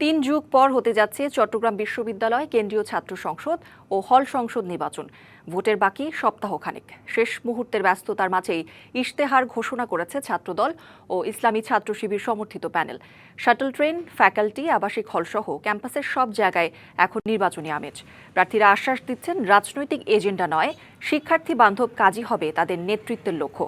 তিন যুগ পর হতে যাচ্ছে চট্টগ্রাম বিশ্ববিদ্যালয় কেন্দ্রীয় ছাত্র সংসদ ও হল সংসদ নির্বাচন। ভোটের বাকি সপ্তাহখানেক। শেষ মুহূর্তের ব্যস্ততার মাঝেই ইশতেহার ঘোষণা করেছে ছাত্রদল ও ইসলামী ছাত্র শিবির সমর্থিত প্যানেল। শাটল ট্রেন, ফ্যাকাল্টি, আবাসিক হলসহ ক্যাম্পাসের সব জায়গায় এখন নির্বাচনী আমেজ। প্রার্থীরা আশ্বাস দিচ্ছেন, রাজনৈতিক এজেন্ডা নয় শিক্ষার্থী বান্ধব কাজই হবে তাদের নেতৃত্বের লক্ষ্য।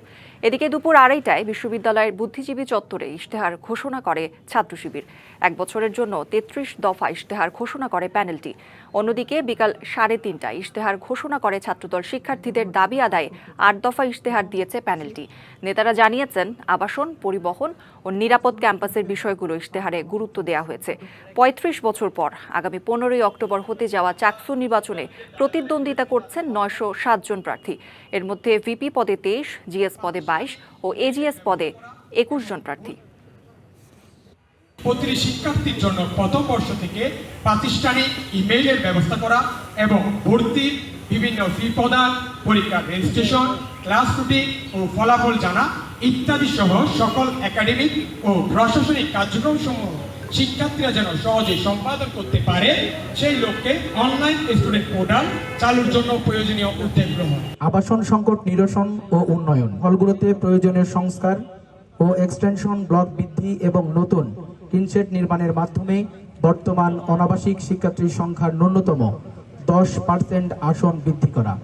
এদিকে দুপুর আড়াইটায় বিশ্ববিদ্যালয়ের বুদ্ধিজীবী চত্বরে ইশতেহার ঘোষণা করে ছাত্র শিবির। এক বছরের জন্য তেত্রিশ দফা ইশতেহার ঘোষণা করে প্যানেলটি। অন্যদিকে বিকাল সাড়ে তিনটায় ইশতেহার ঘোষণা করে ছাত্রদল শিক্ষার্থীদের দাবি আদায়ে আট দফা ইশতেহার দিয়েছে প্যানেলটি। নেতারা জানিয়েছেন, আবাসন, পরিবহন ও নিরাপদ ক্যাম্পাসের বিষয়গুলো ইশতেহারে গুরুত্ব দেওয়া হয়েছে। পঁয়ত্রিশ বছর পর, আগামী পনেরোই অক্টোবর হতে যাওয়া চাকসু নির্বাচনে প্রতিদ্বন্দ্বিতা করছেন নয়শো জন প্রার্থী। এর মধ্যে ভিপি পদে তেইশ, জিএস পদে বাইশ ও এজিএস পদে একুশ জন প্রার্থী। প্রতিটি শিক্ষার্থীর জন্য প্রথম বর্ষ থেকে প্রাতিষ্ঠানিক ইমেইলের ব্যবস্থা করা এবং ভর্তি বিভিন্ন ফি প্রদান, পরীক্ষার রেজিস্ট্রেশন ক্লাস রুটিন ও ফলাফল জানা ইত্যাদি সহ সকল একাডেমিক ও প্রশাসনিক কার্যক্রম সমূহ শিক্ষার্থীরা যেন সহজে সম্পাদন করতে পারে, সেই লক্ষ্যে অনলাইন স্টুডেন্ট পোর্টাল চালুর জন্য প্রয়োজনীয় উদ্যোগ গ্রহণ। আবাসন সংকট নিরসন ও উন্নয়ন হলগুলোতে প্রয়োজনীয় সংস্কার ও এক্সটেনশন ব্লক বৃদ্ধি এবং নতুন কিনসেট নির্মাণের মাধ্যমে বর্তমান অনাবাসিক শিক্ষার্থীর সংখ্যার ন্যূনতম দশ পার্সেন্ট আসন বৃদ্ধি করা।